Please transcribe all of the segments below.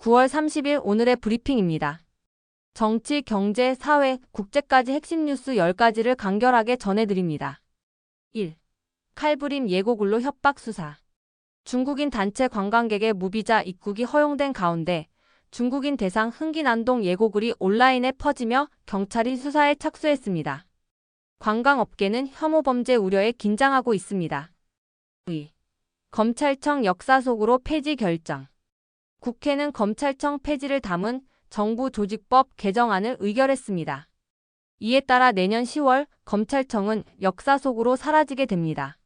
9월 30일 오늘의 브리핑입니다. 정치, 경제, 사회, 국제까지 핵심 뉴스 10가지를 간결하게 전해드립니다. 1. 칼부림 예고글로 협박 수사. 중국인 단체 관광객의 무비자 입국이 허용된 가운데 중국인 대상 흥기난동 예고글이 온라인에 퍼지며 경찰이 수사에 착수했습니다. 관광업계는 혐오 범죄 우려에 긴장하고 있습니다. 2. 검찰청 역사 속으로 폐지 결정. 국회는 검찰청 폐지를 담은 정부 조직법 개정안을 의결했습니다. 이에 따라 내년 10월 검찰청은 역사 속으로 사라지게 됩니다.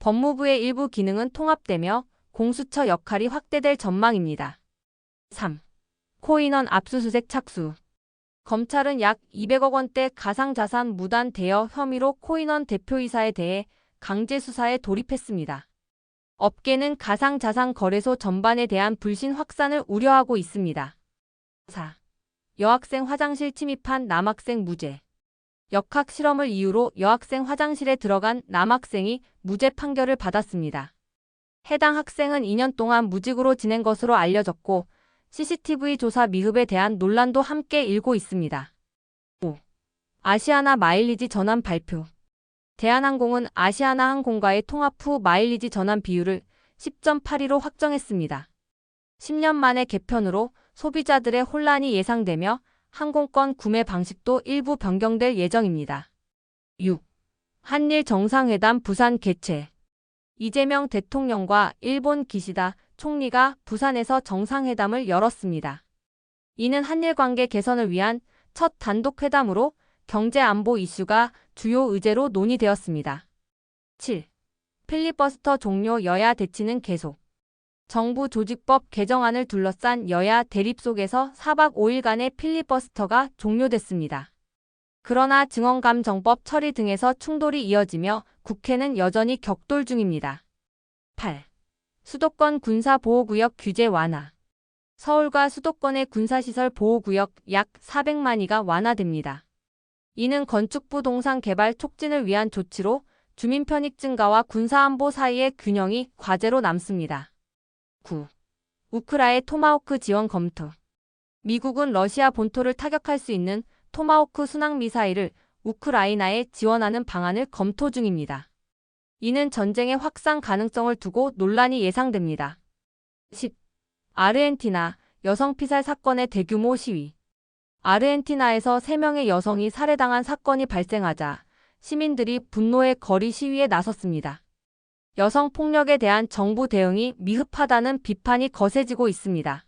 법무부의 일부 기능은 통합되며 공수처 역할이 확대될 전망입니다. 3. 코인원 압수수색 착수. 검찰은 약 200억 원대 가상자산 무단 대여 혐의로 코인원 대표이사에 대해 강제 수사에 돌입했습니다. 업계는 가상자산 거래소 전반에 대한 불신 확산을 우려하고 있습니다. 4. 여학생 화장실 침입한 남학생 무죄. 역학 실험을 이유로 여학생 화장실에 들어간 남학생이 무죄 판결을 받았습니다. 해당 학생은 2년 동안 무직으로 지낸 것으로 알려졌고 CCTV 조사 미흡에 대한 논란도 함께 일고 있습니다. 5. 아시아나 마일리지 전환 발표. 대한항공은 아시아나 항공과의 통합 후 마일리지 전환 비율을 10.82로 확정했습니다. 10년 만의 개편으로 소비자들의 혼란이 예상되며 항공권 구매 방식도 일부 변경될 예정입니다. 6. 한일 정상회담 부산 개최. 이재명 대통령과 일본 기시다 총리가 부산에서 정상회담을 열었습니다. 이는 한일 관계 개선을 위한 첫 단독 회담으로 경제 안보 이슈가 주요 의제로 논의되었습니다. 7. 필리버스터 종료 여야 대치는 계속. 정부 조직법 개정안을 둘러싼 여야 대립 속에서 4박 5일간의 필리버스터가 종료됐습니다. 그러나 증언감정법 처리 등에서 충돌이 이어지며 국회는 여전히 격돌 중입니다. 8. 수도권 군사보호구역 규제 완화. 서울과 수도권의 군사시설 보호구역 약 400만이가 완화됩니다. 이는 건축부동산 개발 촉진을 위한 조치로 주민 편익 증가와 군사안보 사이의 균형이 과제로 남습니다. 9. 우크라의 토마호크 지원 검토. 미국은 러시아 본토를 타격할 수 있는 토마호크 순항 미사일을 우크라이나에 지원하는 방안을 검토 중입니다. 이는 전쟁의 확산 가능성을 두고 논란이 예상됩니다. 10. 아르헨티나 여성 피살 사건의 대규모 시위. 아르헨티나에서 3명의 여성이 살해당한 사건이 발생하자 시민들이 분노의 거리 시위에 나섰습니다. 여성 폭력에 대한 정부 대응이 미흡하다는 비판이 거세지고 있습니다.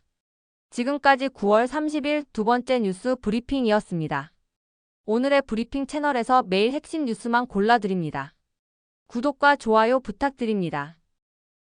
지금까지 9월 30일 두 번째 뉴스 브리핑이었습니다. 오늘의 브리핑 채널에서 매일 핵심 뉴스만 골라드립니다. 구독과 좋아요 부탁드립니다.